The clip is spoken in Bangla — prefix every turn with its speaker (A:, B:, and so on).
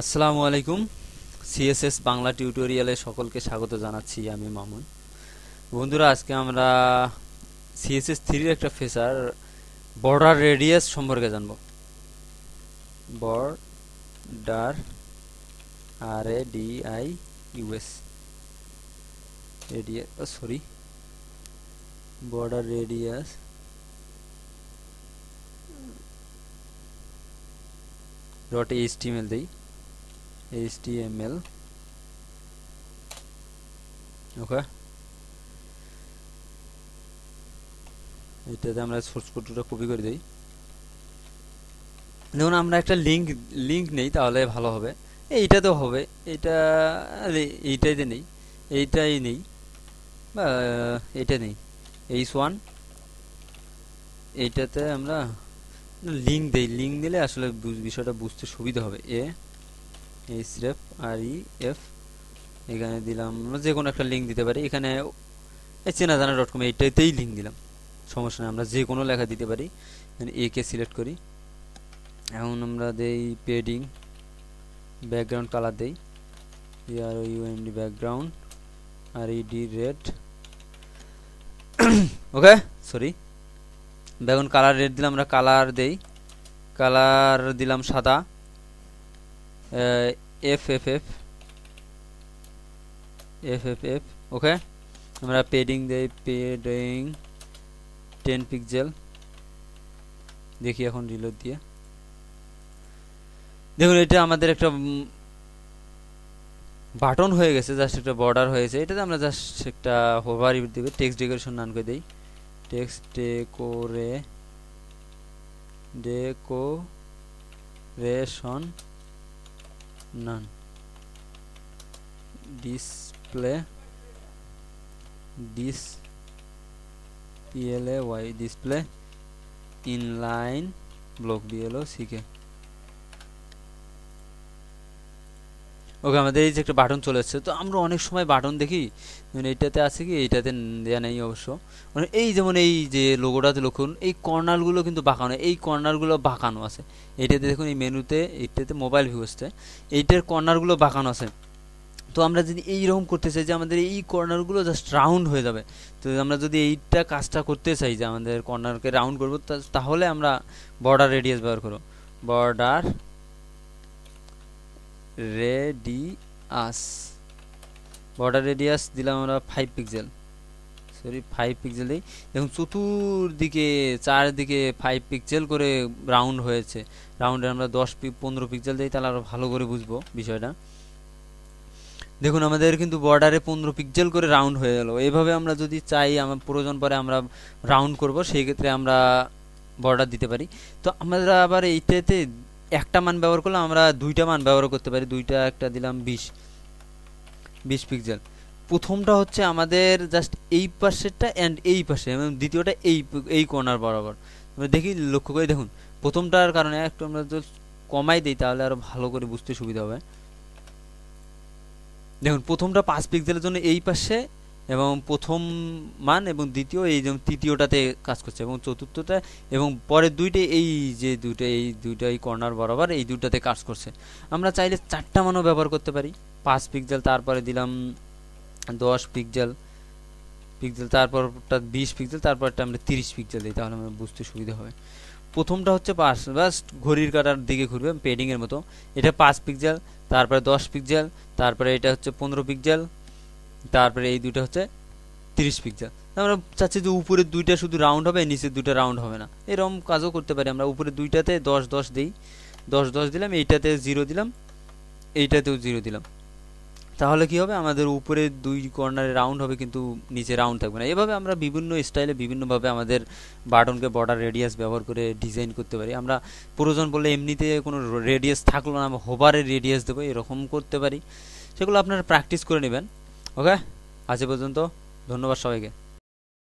A: আসসালামু আলাইকুম। সিএসএস বাংলা টিউটোরিয়ালে সকলকে স্বাগত জানাচ্ছি আমি মামুন। বন্ধুরা, আজকে আমরা সিএসএস থ্রির একটা ফেসার, বর্ডার রেডিয়াস সম্পর্কে জানব। Border R A D I U S radius sorry. Border radius. Dot HTML দেই। Html ওকে এটাতে আমরা সোর্স কোডটা কপি করে দেই। দেখুন, আমরা একটা লিংক লিংক নেই, তাহলে ভালো হবে। এইটাতেও হবে, এটা এইটাইতে নেই, এইটাই নেই, বা, এটা নেই এইচ ওয়ান এইটাতে আমরা লিঙ্ক দেই লিঙ্ক দিলে আসলে বিষয়টা বুঝতে সুবিধা হবে, এ। এইচ রেফ আর ই এফ এখানে দিলাম। যে কোনো একটা লিঙ্ক দিতে পারি। এখানে চেনা জানা ডট কম এইটাতেই লিঙ্ক দিলাম। সমস্যা নেই, আমরা যে কোনো লেখা দিতে পারি। এ কে সিলেক্ট করি। এখন আমরা দেই পেডিং ব্যাকগ্রাউন্ড কালার দেই। R U N D background R E D red okay sorry background colour red দিলাম, আমরা কালার দেই। কালার দিলাম সাদা। F F F F F F okay আমরা পেডিং দেই পেডিং টেন পিক্সেল দেখি এখন রিলোড দিয়ে। দেখুন, এটা আমাদের একটা বাটন হয়ে গেছে জাস্ট একটা বর্ডার হয়েছে। এটাতে আমরা জাস্ট একটা হোভার দেবে টেক্সট ডেকোরেশন নান করে দিই। Text ডেকোরে decoration none. Display. This ply display. Inline. Block blo ck okay, আমাদের এই যে একটা বাটন চলে এসছে তো আমরা অনেক সময় বাটন দেখি মানে এইটাতে আছে কি এইটাতে দেওয়া নেই অবশ্য। মানে এই যেমন এই যে লোগোটাতে লক্ষণ এই কর্নারগুলো কিন্তু বাঁকানো, এই কর্নারগুলো বাঁকানো আছে। এইটাতে দেখুন, এই মেনুতে এইটাতে মোবাইল ভিউ আসছে এইটার কর্নারগুলো বাঁকানো আছে। তো আমরা যদি এইরকম করতে চাই যে আমাদের এই কর্নারগুলো জাস্ট রাউন্ড হয়ে যাবে, তো আমরা যদি এইটা কাজটা করতে চাই যে আমাদের কর্নারকে রাউন্ড করব তাহলে আমরা বর্ডার রেডিয়াস ব্যবহার করব। Border radius. বর্ডার রেডিয়াস দিলাম আমরা five pixel sorry five pixel দিই দেখুন, চতুর্দিকে, চারদিকে ফাইভ পিক্সেল করে রাউন্ড হয়েছে। রাউন্ডে আমরা দশ পনেরো পিক্সেল দিই, তাহলে আরও ভালো করে বুঝব বিষয়টা। দেখুন, আমাদের কিন্তু বর্ডারে পনেরো পিক্সেল করে রাউন্ড হয়ে গেল। এইভাবে আমরা যদি চাই, আমার প্রয়োজন পরে আমরা রাউন্ড করব, সেই ক্ষেত্রে আমরা বর্ডার দিতে পারি। তো আমরা আবার এইটাতে একটা মান ব্যবহার করলে আমরা দুইটা মান ব্যবহার করতে পারি। দুইটা, একটা দিলাম বিশ। বিশ পিক্সেল প্রথমটা হচ্ছে আমাদের জাস্ট এই পাশেরটা অ্যান্ড এই পাশে, এবং দ্বিতীয়টা এই এই কর্নার বরাবর। দেখি, লক্ষ্য করে দেখুন, প্রথমটার কারণে একটু আমরা যদি কমাই দিই, তাহলে আরও ভালো করে বুঝতে সুবিধা হবে। দেখুন, প্রথমটা পাঁচ পিক্সেলের জন্য এই পাশে এবং প্রথম মান এবং দ্বিতীয় এই যেমন তৃতীয়টাতে কাজ করছে এবং চতুর্থটা এবং পরের দুইটাই এই যে দুইটা, এই দুইটা, এই কর্নার বরাবর এই দুইটাতে কাজ করছে। আমরা চাইলে চারটা মানও ব্যবহার করতে পারি। পাঁচ পিক্সেল তারপরে দিলাম দশ পিক্সেল পিক্সেল তারপরটা বিশ পিক্সেল তারপরটা আমরা তিরিশ পিক্সেল দিই, তাহলে আমরা বুঝতে সুবিধা হবে। প্রথমটা হচ্ছে পাঁচ বাস ঘড়ির কাটার দিকে ঘুরবে পেডিংয়ের মতো। এটা পাঁচ পিক্সেল তারপরে দশ পিক্সেল তারপরে এটা হচ্ছে পনেরো পিক্সেল তারপরে এই দুইটা হচ্ছে তিরিশ পিক্সেল আমরা চাচ্ছি যে উপরের দুইটা শুধু রাউন্ড হবে নিচের দুইটা রাউন্ড হবে না। এরকম কাজও করতে পারি। আমরা উপরের দুইটাতে দশ দশ দিই। দশ দশ দিলাম, এইটাতে জিরো দিলাম, এইটাতেও জিরো দিলাম। তাহলে কি হবে? আমাদের উপরে দুই কর্নারে রাউন্ড হবে, কিন্তু নিচে রাউন্ড থাকবে না। এভাবে আমরা বিভিন্ন স্টাইলে বিভিন্নভাবে আমাদের বাটনকে বর্ডার রেডিয়াস ব্যবহার করে ডিজাইন করতে পারি। আমরা প্রয়োজন বললে এমনিতে কোনো রেডিয়াস থাকল না, আমরা হোভারের রেডিয়াস দেবো, এরকম করতে পারি। সেগুলো আপনারা প্র্যাকটিস করে নেবেন। ওকে আজ পর্যন্ত। ধন্যবাদ সবাইকে।